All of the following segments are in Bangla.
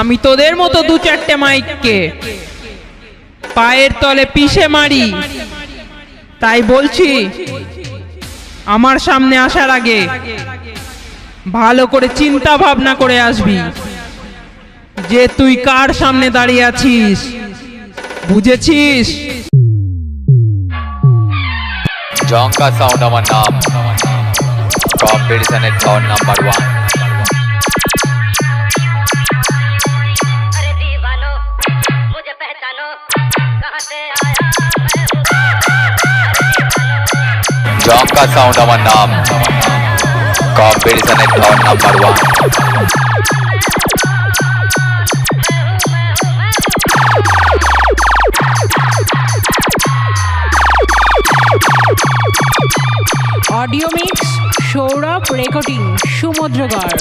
আমি তোদের মতো দু চারটে মাইককে পায়ের তলে পিষে মারি। তাই বলছি, আমার সামনে আসার আগে ভালো করে চিন্তা ভাবনা করে আসবি যে তুই কার সামনে দাঁড়িয়ে আছিস, বুঝেছিস? জঙ্কা সাউন্ড আমার নাম। কম্পিটিশনের নাম্বার ওয়ান জঙ্কা সাউন্ড আমার নাম কম্পিটিশনের ধর number one audio mix Sourav recording Samudragarh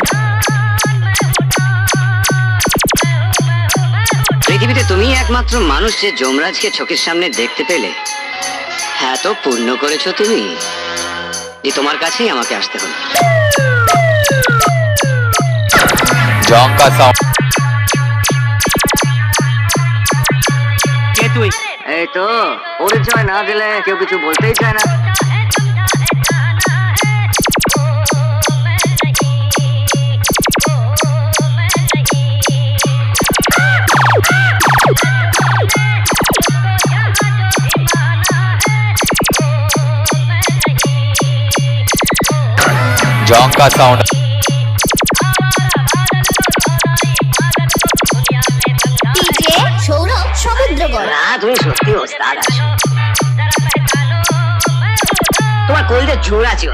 পৃথিবীতে তুমি একমাত্র মানুষ যে যমরাজকে চোখের সামনে দেখতে পেলে। হ্যাঁ তো পূর্ণ করেছ তুমি। যে তোমার কাছেই আমাকে আসতে হলো। কে তুই? এই তো পরিচয় না দিলে কেউ কিছু বলতেই চায় না। সমুদ্রগড় না তুমি সত্যি ওস্তাদ আছো তোমার কলজে জোর আছে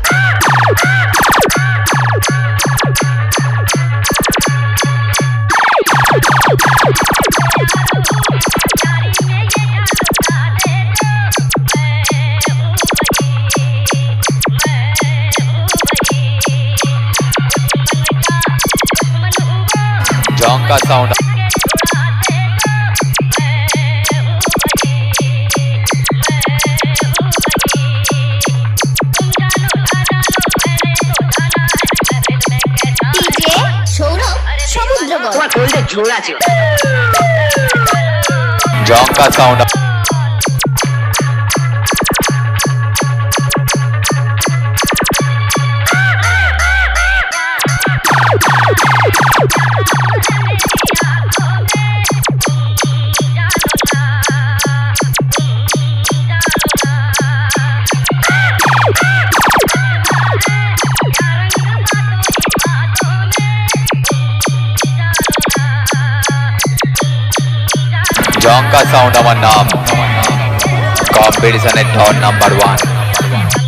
জঙ্কা সাউন্ড ডিজে সৌরভ সমুদ্রগড় তোমার কলজে জোর আছে জঙ্কা সাউন্ড জঙ্কা সাউন্ড